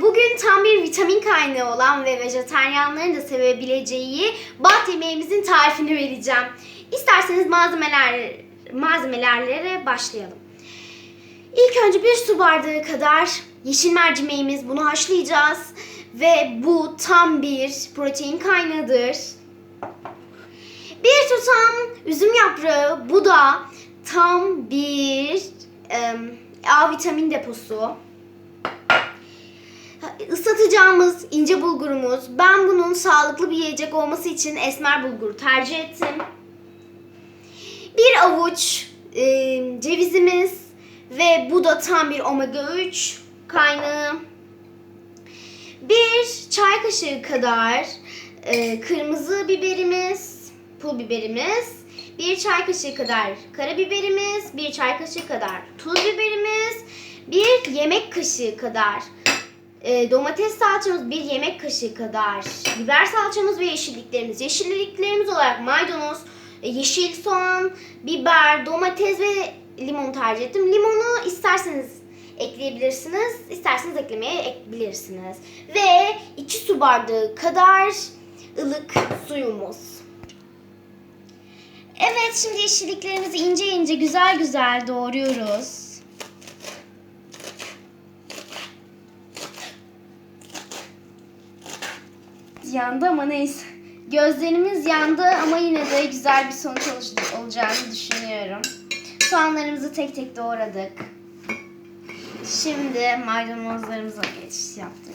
Bugün tam bir vitamin kaynağı olan ve vejetaryenlerin de sevebileceği bat yemeğimizin tarifini vereceğim. İsterseniz malzemeler malzemelerle başlayalım. İlk önce bir su bardağı kadar yeşil mercimeğimiz. Bunu haşlayacağız. Ve bu tam bir protein kaynağıdır. Bir tutam üzüm yaprağı. Bu da tam bir em, A vitamin deposu. Islatacağımız ince bulgurumuz. Ben bunun sağlıklı bir yiyecek olması için esmer bulgur tercih ettim. Bir avuç e, cevizimiz ve bu da tam bir omega 3 kaynağı. Bir çay kaşığı kadar e, kırmızı biberimiz, pul biberimiz. Bir çay kaşığı kadar karabiberimiz, bir çay kaşığı kadar tuz biberimiz, bir yemek kaşığı kadar e, domates salçamız, bir yemek kaşığı kadar biber salçamız ve yeşilliklerimiz. Yeşilliklerimiz olarak maydanoz, e, yeşil soğan, biber, domates ve limon tercih ettim. Limonu isterseniz ekleyebilirsiniz, isterseniz eklemeyebilirsiniz. Ve 2 su bardağı kadar ılık suyumuz. Evet şimdi yeşilliklerimizi ince ince güzel güzel doğruyoruz. Yandı ama neyse. Gözlerimiz yandı ama yine de güzel bir sonuç olacağını düşünüyorum. Soğanlarımızı tek tek doğradık. Şimdi maydanozlarımıza geçiş yaptık.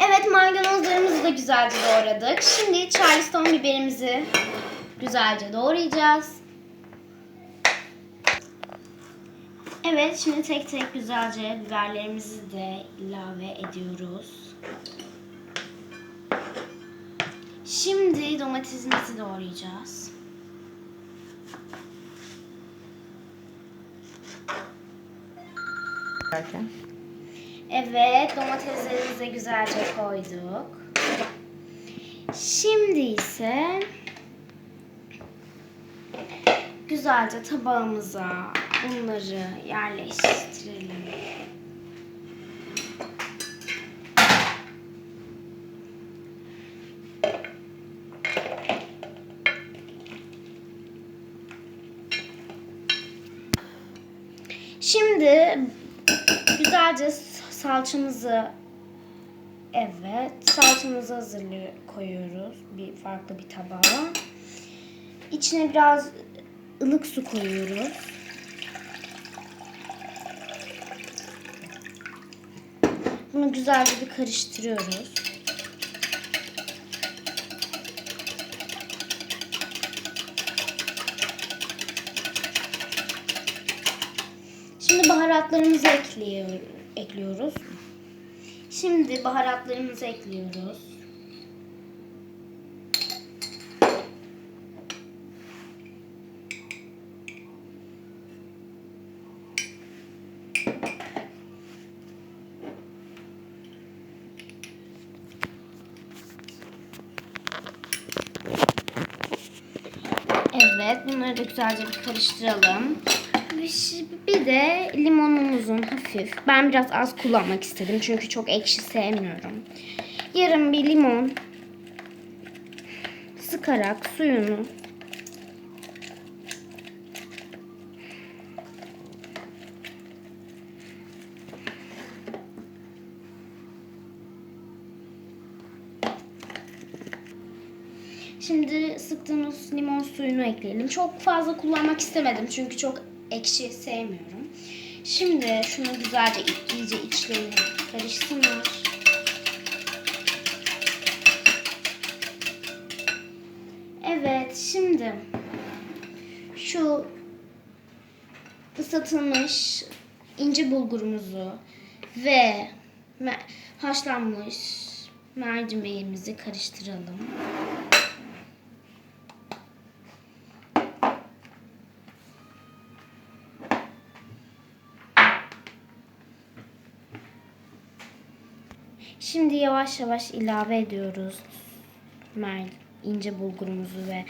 Evet maydanozlarımızı da güzelce doğradık. Şimdi charleston biberimizi güzelce doğrayacağız. Evet şimdi tek tek güzelce biberlerimizi de ilave ediyoruz. Şimdi domatesimizi doğrayacağız. Derken. Evet, domateslerimizi de güzelce koyduk. Şimdi ise güzelce tabağımıza bunları yerleştirelim. Şimdi güzelce salçamızı evet salçamızı hazırlıyor koyuyoruz bir farklı bir tabağa. İçine biraz ılık su koyuyoruz. Bunu güzelce bir karıştırıyoruz. Şimdi baharatlarımızı ekliyor, ekliyoruz. Şimdi baharatlarımızı ekliyoruz. Evet, bunları da güzelce bir karıştıralım. Şi- bir de limonumuzun hafif. Ben biraz az kullanmak istedim çünkü çok ekşi sevmiyorum. Yarım bir limon sıkarak suyunu Şimdi sıktığımız limon suyunu ekleyelim. Çok fazla kullanmak istemedim çünkü çok ekşi sevmiyorum. Şimdi şunu güzelce iyice içlerine karışsınlar. Evet, şimdi şu ısıtılmış ince bulgurumuzu ve haşlanmış mercimeğimizi karıştıralım. Şimdi yavaş yavaş ilave ediyoruz mer ince bulgurumuzu ve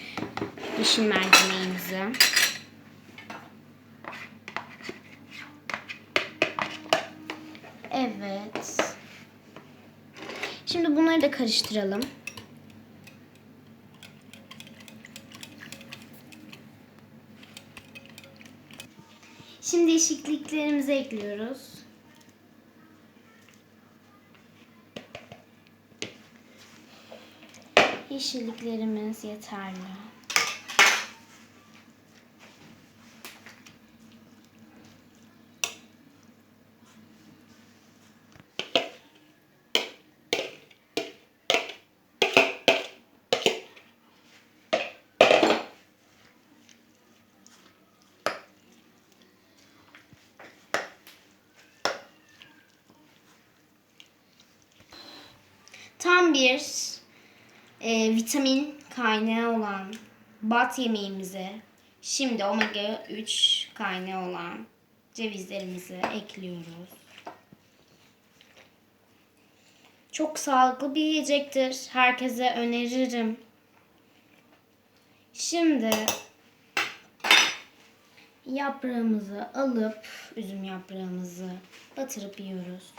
yeşil mercimeğimizi. Evet. Şimdi bunları da karıştıralım. Şimdi yeşilliklerimizi ekliyoruz. Yeşilliklerimiz yeterli. Tam bir e, vitamin kaynağı olan bat yemeğimize şimdi omega 3 kaynağı olan cevizlerimizi ekliyoruz. Çok sağlıklı bir yiyecektir. Herkese öneririm. Şimdi yaprağımızı alıp üzüm yaprağımızı batırıp yiyoruz.